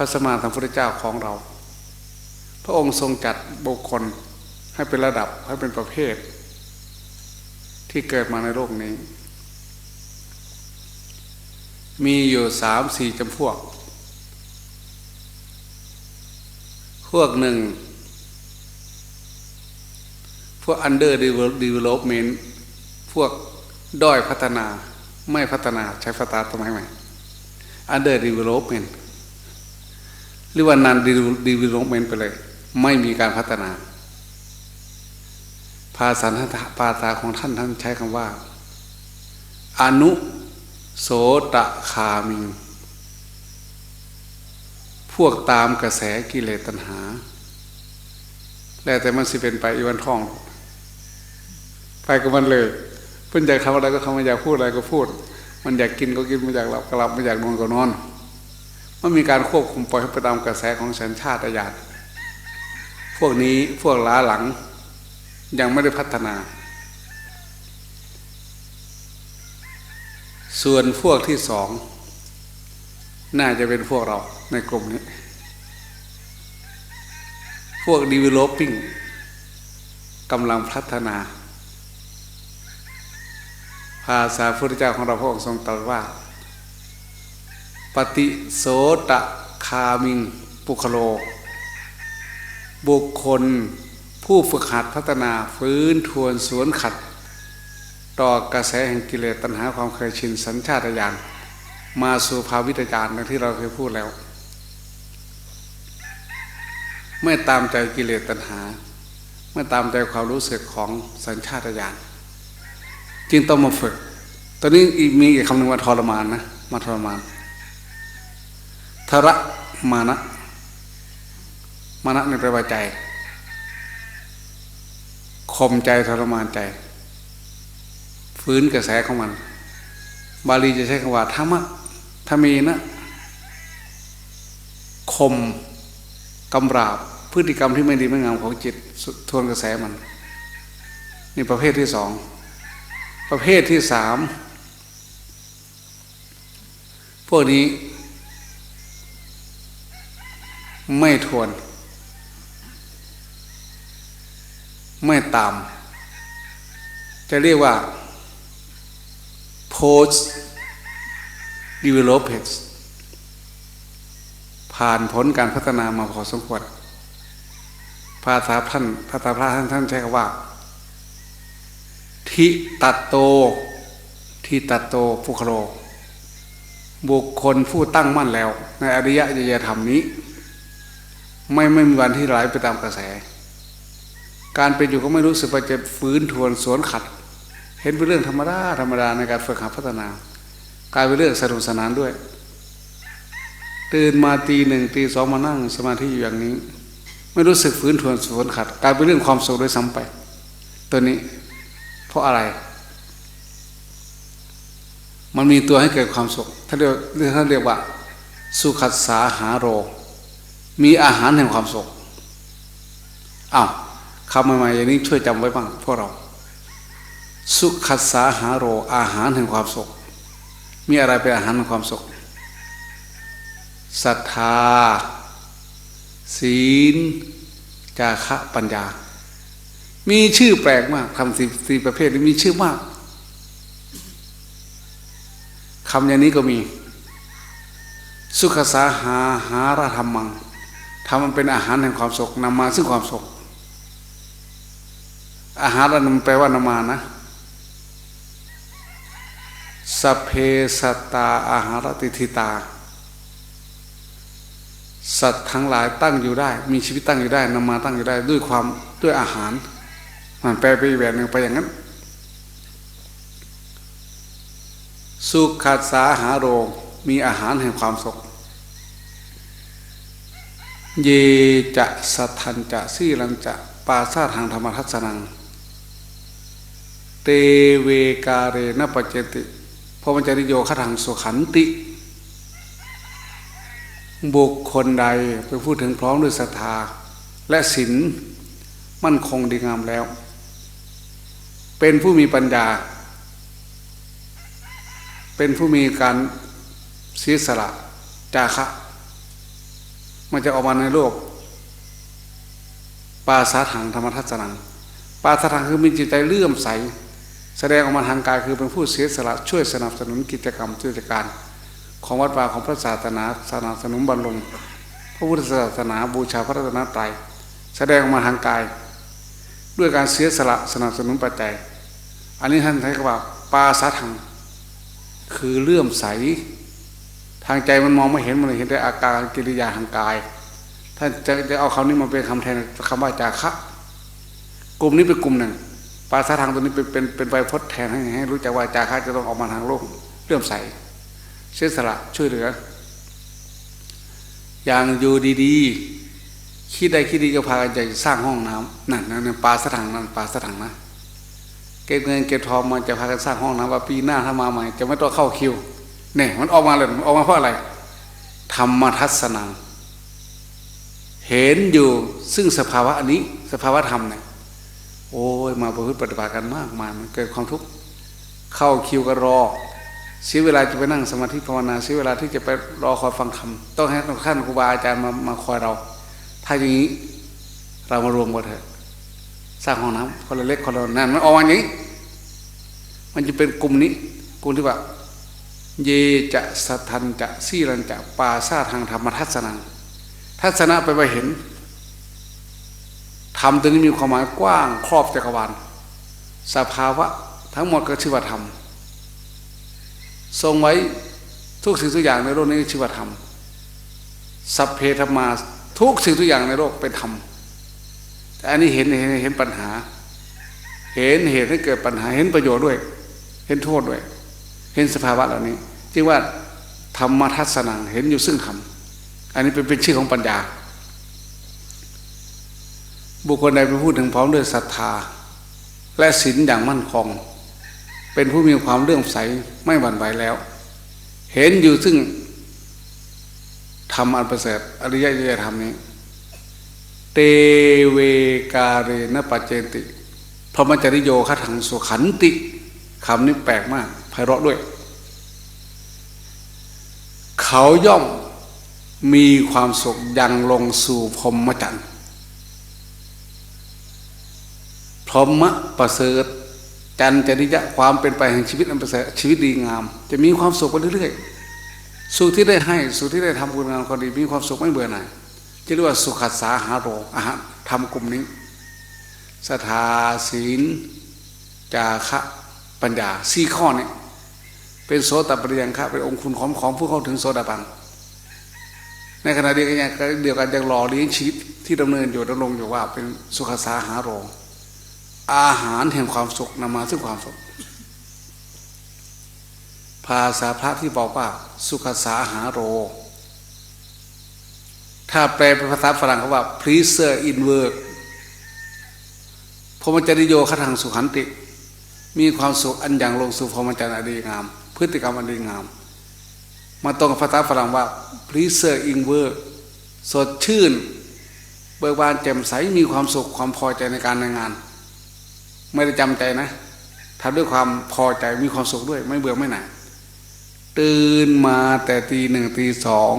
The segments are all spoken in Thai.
พระสมมาสัมพุทธเจ้าของเรา พระองค์ทรงจัดบุคคลให้เป็นระดับให้เป็นประเภท ที่เกิดมาในโลกนี้ มีอยู่สามสี่จำพวก พวกหนึ่ง พวก under development พวกด้อยพัฒนาไม่พัฒนาใช้ภาษาสมัยใหม่ under development รือว่า non development ไปเลย ไม่มีการพัฒนา ภาษาภาษาของท่านท่านใช้คำว่า อนุโสตคามิงพวกตามกระแสกิเลสตัณหา แล้วแต่มันสิเป็นไปอีวันท่อง ไปกับมันเลยเพื่อนอยากทำอะไรก็ทำมันอยากพูดอะไรก็พูด มันอยากกินก็กินมันอยากหลับก็หลับมันอยากนอนก็นอน มันมีการควบคุมปล่อยไปตามกระแสของสัญชาติญาณพวกนี้พวกล้าหลังยังไม่ได้พัฒนา ส่วนพวกที่สอง น่าจะเป็นพวกเราในกลุ่มนี้ พวก developing กำลังพัฒนา ภาษาพุทธเจ้าของเราพระองค์ทรงตรัสว่า ฏิโสตคามิงปุคโล บุคคลผู้ฝึกหัดพัฒนาฟื้นทวนสวนขัด ต่อกระแสแห่งกิเลสตัณหาความเคยชินสัญชาตญาณมาสู่ภาวิตญาณที่เราเคยพูดแล้ว ไม่ตามใจกิเลสตัณหา ไม่ตามใจความรู้สึกของสัญชาตญาณจึงต้องมาฝึก ตอนนี้มีอีกคำหนึ่งว่าทรมานนะมาทรมาน ทระมานะ มานะในแปลว่าใจข่มใจทรมานใจ ฟื้นกระแสของมัน บาลีจะใช้คำว่าธรรมะธรรมีนะข่มกำราบ พฤติกรรมที่ไม่ดีไม่งามของจิตทวนกระแสมัน นี่ประเภทที่สองประเภทที่สามพวกนี้ ไม่ทวน ไม่ตาม จะเรียกว่า post development ผ่านผลการพัฒนามาพอสมควรภาษาท่านภาษาพระท่านท่านใช้คำว่า ทิตัตโต ทิตัตโตพุคโลบุคคลผู้ตั้งมั่นแล้ว ในอริยะยธรรมนี้ ไม่ไม่มีวันที่ไหลไปตามกระแส การเป็นอยู่ก็ไม่รู้สึกว่าจะฟื้นทวนสวนขัด เห็นเป็นเรื่องธรรมดาธรรมดาในการฝึกหัดพัฒนากลายเป็นเรื่องสนุกสนานด้วย ตื่นมาตีหนึ่งตีสองมานั่งสมาธิอยู่อย่างนี้ ไม่รู้สึกฟื้นทวนสวนขัด กลายเป็นเรื่องความสุขด้วยซ้ำไป ตัวนี้ เพราะอะไร มันมีตัวให้เกิดความสุขท่านเรียกท่านเรียกว่า สุขัสสาหาโร มีอาหารแห่งความสุขอ้าวคำใหม่ๆอย่างนี้ช่วยจำไว้บ้างพวกเรา สุขัสสาหาโรอาหารแห่งความสุข มีอะไรเป็นอาหารแห่งความสุขศรัทธา ศีล จาคะปัญญา มีชื่อแปลกมากคำสี่สประเภทนี้มีชื่อมากคำอย่างนี้ก็มี สุขสาหาหาระธรรมัง ทำมันเป็นอาหารแห่งความสุขนำมาซึ่งความสุขอาหารอันนั้นแปลว่านามานะสเพสตาอาหารติทิตา สัตว์ทั้งหลายตั้งอยู่ได้ มีชีวิตตั้งอยู่ได้นามาตั้งอยู่ได้ ด้วยความด้วยอาหาร มันแปลไปแบบหนึ่งไปอย่างนั้น สุขัสาหาโรมีอาหารแห่งความสุข เยจะสัทันจะสี่ลังจะปาซาทางธรรมทัศนัง เตเวกาเรนปัจเจติพระมัญจริโยขทังสุขันติ บุคคลใดไปพูดถึงพร้อมด้วยศรัทธา และศีลมั่นคงดีงามแล้ว เป็นผู้มีปัญญา เป็นผู้มีการเสียสละจาคะ มันจะออกมาในโลกปาสาถังธรรมทัศนังปาสาถังคือมีจิตใจเลื่อมใส แสดงออกมาทางกายคือเป็นผู้เสียสละช่วยสนับสนุนกิจกรรมกิจการ ของวัดวาของพระศาสนาสนับสนุนบรรลุพระพุทธศาสนาบูชาพระรัตนตรัยแสดงออกมาทางกาย ด้วยการเสียสละสนับสนุนปัจจัย อันนี้ท่านใช้คำว่าปาสาถังคือเลื่อมใส ทางใจมันมองไม่เห็นมันเห็นแต่อาการกิริยาทางกาย ท่านจะจะเอาคำนี้มาเป็นคำแทนคำว่าจาคะกลุ่มนี้เป็นกลุ่มหนึ่งปาสาทางตัวนี้เป็นเป็นเป็นใบพจน์แทนให้ให้รู้จักว่าจาคะจะต้องออกมาทางโลกเลื่อมใสเสียสละช่วยเหลือ อย่างอยู่ดีๆคิดใดคิดดีก็พากันจะสร้างห้องน้ำนั่นนั่นปลาสถังนั่นปลาสถังนะเก็บเงินเก็บทองมาจะพากันสร้างห้องน้ำว่าปีหน้าถ้ามาใหม่ จะไม่ต้องเข้าคิว เนี่ยมันออกมาเลยออกมาเพราะอะไร ธรรมทัศนัง เห็นอยู่ซึ่งสภาวะอันนี้ สภาวะธรรมเนี่ยโอ้ยมาประพฤติปฏิบัติกันมากมายมันเกิดความทุกข์เข้าคิวก็รอเสียเวลาจะไปนั่งสมาธิภาวนาเสียเวลาที่จะไปรอคอยฟังธรรมต้องให้ท่านครูบาอาจารย์มามาคอยเรา ถ้าอย่างนี้เรามารวมกันเถอะสร้างห้องน้ำคนละเล็กคนละนั่นมันออกมาอย่างนี้ มันจะเป็นกลุ่มนี้กลุ่มที่ว่า เยจะสัทธันจะสีรันจะปาซาทางธรรมทัศนังทัศนะไปไปเห็นธรรมตัวนี้มีความหมายกว้างครอบจักรวาลสภาวะทั้งหมดก็ชื่อว่าธรรมทรงไว้ทุกสิ่งทุกอย่างในโลกนี้ชื่อว่าธรรมสัพเพธรรมาทุกสิ่งทุกอย่างในโลกเป็นธรรมแต่อันนี้เห็นเห็นเห็นปัญหา เห็นเหตุให้เกิดปัญหาเห็นประโยชน์ด้วย เห็นโทษด้วย เห็นสภาวะเหล่านี้จึงว่าธรรมทัศนังเห็นอยู่ซึ่งธรรมอันนี้เป็นเป็นชื่อของปัญญา บุคคลใดไปพูดถึงพร้อมด้วยศรัทธา และศีลอย่างมั่นคง เป็นผู้มีความเลื่อมใสไม่หวั่นไหวแล้ว เห็นอยู่ซึ่งธรรมอันประเสริฐอริยยธรรมนี้ เตเวกาเรนปัจเจติพรหมจริโยคถังสุขันติคำนี้แปลกมากไพเราะด้วย เขาย่อมมีความสุขยังลงสู่พรหมจรรย์พรหมประเสริฐจันจริยะความเป็นไปแห่งชีวิตอันประเสริฐชีวิตดีงาม จะมีความสุขไปเรื่อยๆสุขที่ได้ให้สุขที่ได้ทำบุญงานความดีมีความสุขไม่เบื่อหน่ายจะเรียกว่าสุขัสสาหาโรอาหารทำกลุ่มนี้สถาศีลจาคะปัญญาสี่ข้อนี้ เป็นโสตปริยังคะเป็นองค์คุณของของผู้เข้าถึงโสดาบันในขณะเดียวกันเดียวกันยังรอเลี้ยงชีวิตที่ดำเนินอยู่ดำรงอยู่ว่าเป็นสุขสาหาโรอาหารแห่งความสุขนำมาซึ่งความสุข ภาษาพระที่บอกว่า สุขสาหาโร ถ้าแปลเป็นภาษาฝรั่งเขาว่า pleaser in work พรมจริโยคทังสุขันติ มีความสุขอันอย่างลงสู่พรมจรรย์อดีงาม พฤติกรรมอันดีงาม มาตรงกับภาษาฝรั่งว่า pleaser in work สดชื่น เบิกบานแจ่มใสมีความสุขความพอใจในการในงาน ไม่ได้จำใจนะทำด้วยความพอใจมีความสุขด้วย ไม่เบื่อไม่หน่ายตื่นมาแต่ตีหนึ่งตีสอง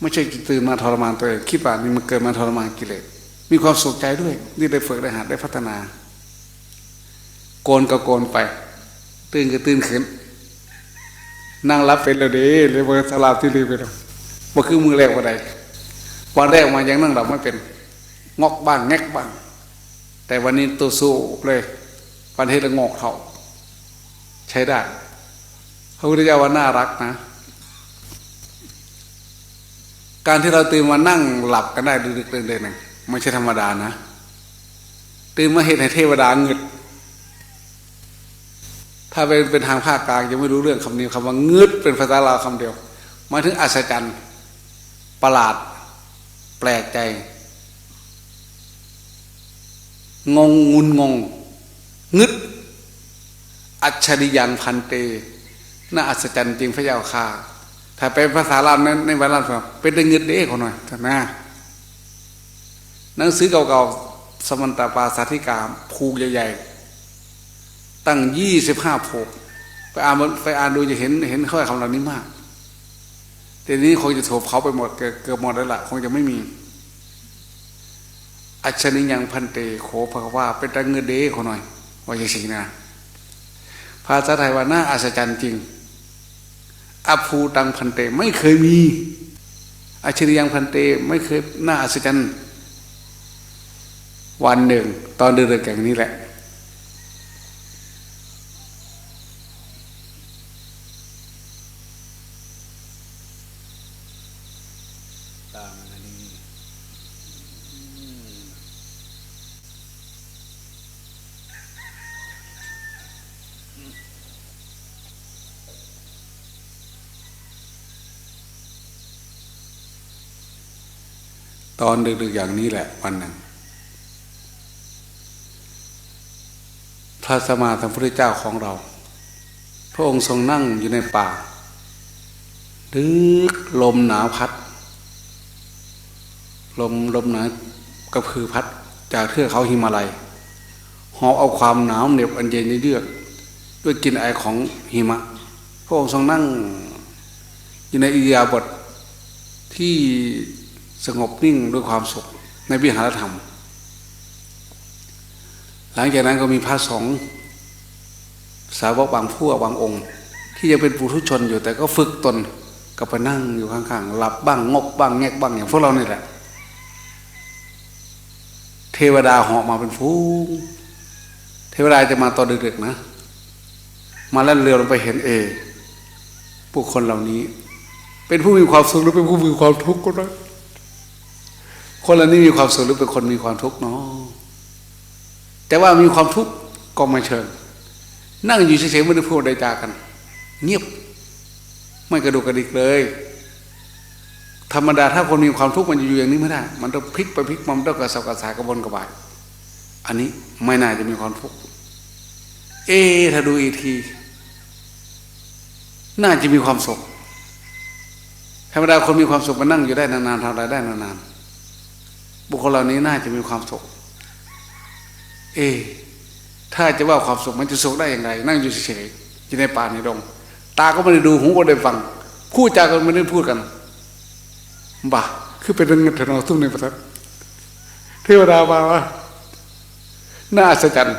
ไม่ใช่ตื่นมาทรมานตัวเองคิดว่านี่มันเกิดมาทรมานกิเลสมีความสุขใจด้วย นี่ได้ฝึกได้หัดได้พัฒนา โกนก็โกนไป ตื่นก็ตื่นขึ้น นั่งรับเป็นแล้วเด้เลยเบอร์สลาบที่รีไปแล้วบ่คือมือแรกวันใดวันแรกมายังนั่งหลับไม่เป็นงอกบ้างแงกบ้าง แต่วันนี้ตัวสู้เลยวันเทศงอกเขาใช้ได้พระพุทธเจ้าว่าน่ารักนะ การที่เราตื่นมานั่งหลับกันได้ดึกๆเด่นๆไม่ใช่ธรรมดานะ ตื่นมาเห็นให้เทวดาเงึด ถ้าเป็นเป็นทางภาคกลางยังไม่รู้เรื่องคำนี้คำว่าเงืดเป็นภาษาลาวคำเดียวมาถึงอัศจรรย์ประหลาด แปลกใจ งงงุนงงงึดอัจฉริยังพันเต น่าอัศจรรย์จริงพระเจ้าค่ะถ้าเป็นภาษาลาวนั้นในวันนั้นเป็นได้เงึดเด้คนหน่อยท่านนะหนังสือเก่าๆสมันตปาสาธิกาภูใหญ่ๆ ตั้งยี่สิบห้าผูกไปอ่านไปอ่านดูจะเห็นเห็นข้อคำเหล่านี้มากแต่นี้คงจะถูกเผาไปหมดเกือบหมดแล้วล่ะ คงจะไม่มี อัจฉริยังพันเตโขภะว่าเป็นตังเงเดขอหน่อยว่าอย่างนี้นะภาษาไทยว่าน่าอัศจรรย์จริงอภูตังพันเตไม่เคยมีอัจฉริยังพันเตไม่เคยน่าอัศจรรย์วันหนึ่ง ตอนเดือดๆอย่างนี้แหละ ตอนดึกๆอย่างนี้แหละวันหนึ่งพระสมมาสัมพุทธเจ้าของเรา พระองค์ทรงนั่งอยู่ในป่าดึกลมหนาวพัด ลมลมหนาวกระพือพัด จากเทือกเขาหิมาลัยหอบเอาความหนาวเหน็บอันเย็นเยือกด้วยกลินไอของหิมะ พระองค์ทรงนั่งอยู่ในอิยาบถที่ สงบนิ่งด้วยความสุขในวิหารธรรม หลังจากนั้นก็มีพระสงฆ์สาวกบางผู้บางองค์ ที่ยังเป็นปุถุชนอยู่แต่ก็ฝึกตนก็ไปนั่งอยู่ข้างๆหลับบ้างงกบ้างแงกบ้างอย่างพวกเรานี่แหละ เทวดาเหาะมาเป็นฟูงเทวดาจะมาตอนดึกๆนะ มาแล่นเรือลงไปเห็นเอผู้คนเหล่านี้ เป็นผู้มีความสุขหรือเป็นผู้มีความทุกข์ก็ได้ คนเหล่านี้มีความสุขหรือเป็นคนมีความทุกข์เนาะแต่ว่ามีความทุกข์ก็ไม่เชิง นั่งอยู่เฉยๆไม่ได้พูดใดจากัน เงียบ ไม่กระดุกกระดิกเลย ธรรมดาถ้าคนมีความทุกข์มันจะอยู่อย่างนี้ไม่ได้ มันต้องพลิกไปพลิกมามันต้องกระสับกระสายกระวนกระวาย อันนี้ไม่น่าจะมีความทุกข์เอถ้าดูอีกที น่าจะมีความสุขธรรมดาคนมีความสุขมันนั่งอยู่ได้นานๆทำอะไรได้นานๆ บุคคลเหล่านี้น่าจะมีความสุข เอ ถ้าจะว่าความสุขมันจะสุขได้อย่างไร นั่งอยู่เฉยๆอยู่ในป่าในดง ตาก็ไม่ได้ดูหูก็ไม่ได้ฟังพูดจากัไม่ได้พูดกันบ่าคือเป็นเรื่องเงินทองทุ่มในประทัดเทวดามาว่าน่าอัศจรรย์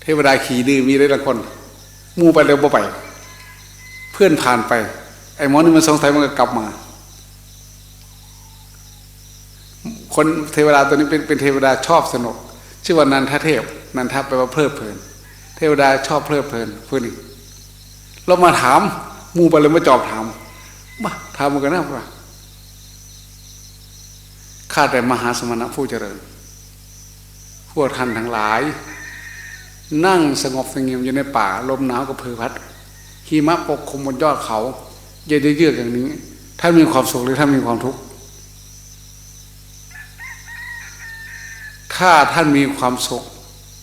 เทวดาขี่ดื้อมีได้ละคนมูไปเร็วบ่ไป เพื่อนผ่านไป ไอ้หมอนี่มันสงสัยมันก็กลับมา คนเทวดาตัวนี้เป็นเป็นเทวดาชอบสนุก ชื่อว่านันทเทพ นันทแปลว่าเพลิดเพลิน เทวดาชอบเพลิดเพลินเพื่อนอีกเรามาถามมูไปเลยมาจอบถามมาถามกันนะว่าข้าแต่มหาสมณะผู้เจริญ พวกท่านทั้งหลาย นั่งสงบสงเงียมอยู่ในป่า ลมหนาวกับพือพัดหิมะปกคลุมบนยอดเขา เย็นเยือกอย่างนี้ท่านมีความสุขหรือท่านมีความทุกข์ ถ้าท่านมีความสุข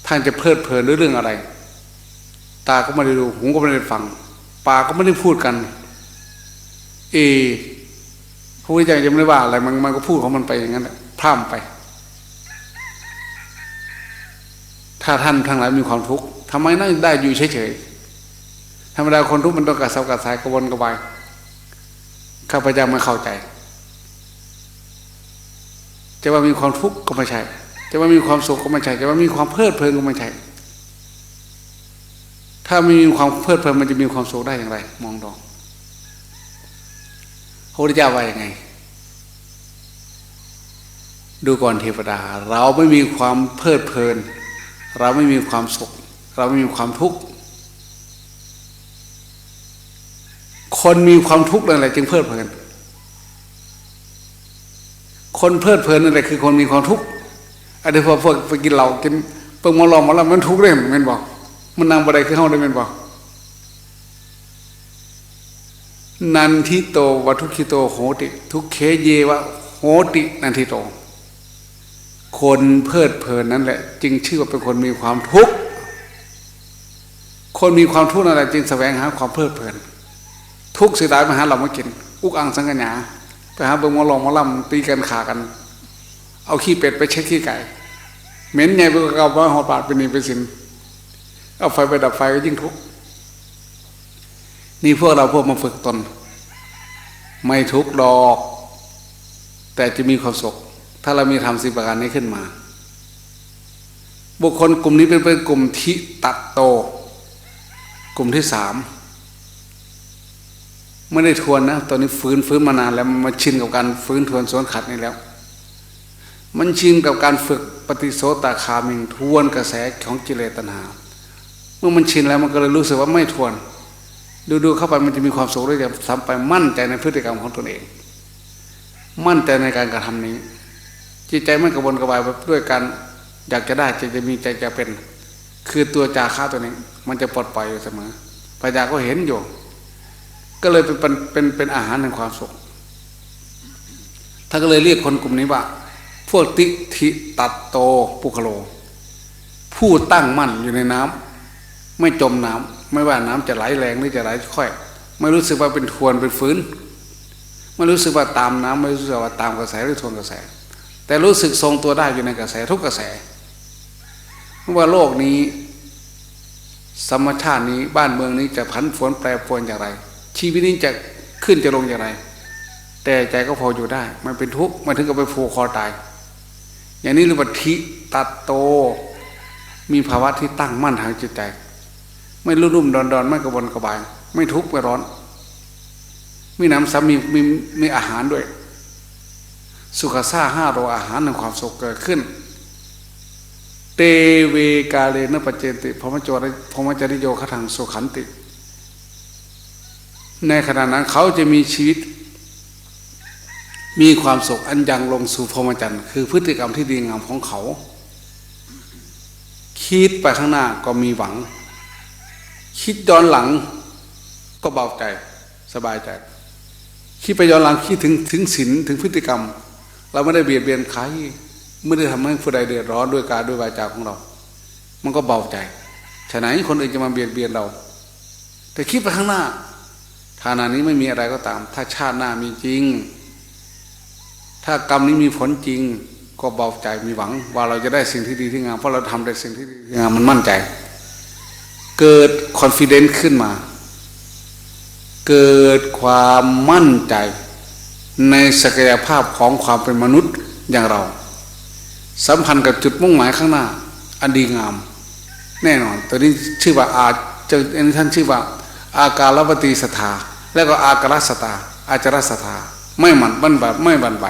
ท่านจะเพลิดเพลินด้วยเรื่องอะไร ตาก็ไม่ได้ดูหูก็ไม่ได้ฟังปากก็ไม่ได้พูดกันเอพระพุทธเจ้าจะไม่ได้ว่าอะไรมันมันก็พูดของมันไปอย่างนั้นแหละพร่ำไป ถ้าท่านทั้งหลายมีความทุกข์ทำไมนั่งได้อยู่เฉยๆธรรมดาคนทุกข์มันต้องกระสับกระส่ายกระวนกระวายข้าพเจ้าไม่เข้าใจจะว่ามีความทุกข์ก็ไม่ใช่ จะว่ามีความสุขก็ไม่ใช่จะว่ามีความเพลิดเพลินก็ไม่ใช่ถ้าไม่มีความเพลิดเพลินมันจะมีความสุขได้อย่างไร มองดองพระพุทธเจ้าว่าอย่างไง ดูก่อนเทวดา เราไม่มีความเพลิดเพลิน เราไม่มีความสุข เราไม่มีความทุกข์คนมีความทุกข์นั่นแหละจึงเพลิดเพลิน คนเพลิดเพลินนั่นแหละคือคนมีความทุกข์ อันนี้พอพวกไปกินเหล้ากินเปิงมาลองมาแล้วมันทุกข์ได้เหมือนบอก มันนั่งบันไดขึ้นห้องได้มือนบอก นันทิโตวัทุคิโตโหติ ทุกเคเยวะโหติ นันทิโต คนเพลิดเพลินนั่นแหละ จึงชื่อว่าเป็นคนมีความทุกข์คนมีความทุกข์นั่นแหละจึงแสวงหาความเพลิดเพลิน ทุกข์เสียดายมาหาเรามากิน อุกอังสังกัญญาไปหาเบิ่งมาลองมาล่ำตีกันขากัน เอาขี้เป็ดไปเช็ดขี้ไก่ เหม็นไงไปก็เอาว่าหอดปาดเป็นนี่เป็นสินเอาไฟไปดับไฟก็ยิ่งทุกข์นี่พวกเราพวกมาฝึกตน ไม่ทุกข์ดอก แต่จะมีความสุข ถ้าเรามีทำสิบประการนี้ขึ้นมา บุคคลกลุ่มนี้เป็นเป็นกลุ่มทิตัดโต กลุ่มที่สามไม่ได้ทวนนะ ตอนนี้ฟื้นฟื้นมานานแล้วมาชินกับการฟื้นทวนสวนขัดนี่แล้ว มันชินกับการฝึกปฏิโสตาคามิงทวนกระแสของกิเลสตัณหา เมื่อมันชินแล้วมันก็เลยรู้สึกว่าไม่ทวน ดูๆเข้าไปมันจะมีความสุขด้วยจะทำไปมั่นใจในพฤติกรรมของตนเอง มั่นใจในการกระทำนี้ จิตใจไม่กระวนกระวายไปด้วยการอยากจะได้ใจจะมีใจจะเป็น คือตัวจาค้าตัวนี้ มันจะปลดปล่อยอยู่เสมอปัญญาก็เห็นอยู่ ก็เลยเป็นเป็นเป็นเป็นอาหารแห่งความสุขท่านก็เลยเรียกคนกลุ่มนี้ว่า วกติทิตัดโตปุคโล ผู้ตั้งมั่นอยู่ในน้ำไม่จมน้ำไม่ว่าน้ำจะไหลแรงหรือจะไหลค่อย ไม่รู้สึกว่าเป็นทวนเป็นฟื้นไม่รู้สึกว่าตามน้ำไม่รู้สึกว่าตามกระแสหรือทวนกระแส แต่รู้สึกทรงตัวได้อยู่ในกระแสทุกกระแสว่าโลกนี้ธรรมชาตินี้บ้านเมืองนี้จะผันผวนแปรปรวนอย่างไร ชีวิตนี้จะขึ้นจะลงอย่างไร แต่ใจก็พออยู่ได้ มันเป็นทุกข์ไมาถึงกับไปผูกคอตาย อย่างนี้เรียกว่าทิตัดโต มีภาวะที่ตั้งมั่นทางจิตใจ ไม่รุ่มรุ่มดอนดอนไม่กระวนกระบาย ไม่ทุกข์ไม่ร้อน มีน้ำซ้ำมีมีมีอาหารด้วย สุขซ่าห้าโรอาหารในความสุขเกิดขึ้น เตเวกาเลนปเจติพมจรพมจริโยขทังสุขันติ ในขณะนั้นเขาจะมีชีวิต มีความสุขอันยังลงสู่พรหมจรรย์คือพฤติกรรมที่ดีงามของเขา คิดไปข้างหน้าก็มีหวัง คิดย้อนหลังก็เบาใจสบายใจคิดไปย้อนหลังคิดถึงถึงศีลถึงพฤติกรรม เราไม่ได้เบียดเบียนใครไม่ได้ทำให้ผู้ใดเดือดร้อนด้วยการด้วยวาจาของเรา มันก็เบาใจฉะนั้นคนอื่นจะมาเบียดเบียนเรา แต่คิดไปข้างหน้าฐานานี้ไม่มีอะไรก็ตาม ถ้าชาติหน้ามีจริง ถ้ากรรมนี้มีผลจริงก็เบาใจมีหวัง ว่าเราจะได้สิ่งที่ดีที่งามเพราะเราทำได้สิ่งที่ดีที่งามมันมั่นใจ เกิดคอนฟ idence ขึ้นมา เกิดความมั่นใจ ในศักยภาพของความเป็นมนุษย์อย่างเรา สัมพันธ์กับจุดมุ่งหมายข้างหน้า อันดีงาม แน่นอนตัวนี้ชื่อว่าอาจะอันนี้ท่านชื่อว่า อาการปฏิสถาแล้วก็อาการสตาอาจารสถา ไม่หมันบันแบบไม่บันไหว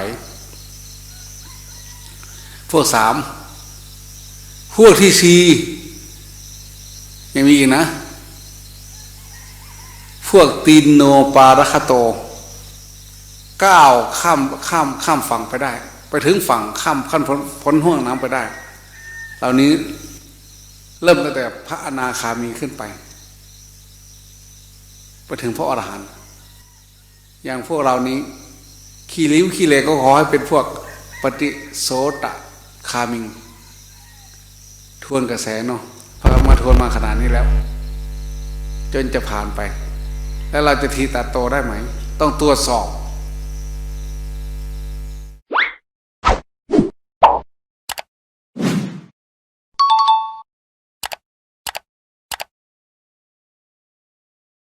พวกสามพวกที่สี่ยังมีอีกนะ พวกตีนโนปารคโตก้าวข้ามข้ามข้ามฝั่งไปได้ ไปถึงฝั่งข้ามขั้นพ้นพ้นห่วงน้ำไปได้ เหล่านี้เริ่มตั้งแต่พระอนาคามีขึ้นไป ไปถึงพระอรหันต์อย่างพวกเรานี้ ขี้ริ้วขี้เลก็ขอให้เป็นพวกปฏิโสตคามิง ทวนกระแสเนาะพอมาทวนมาขนาดนี้แล้ว จนจะผ่านไป แล้วเราจะทีตัดโตได้ไหม ต้องตรวจสอบ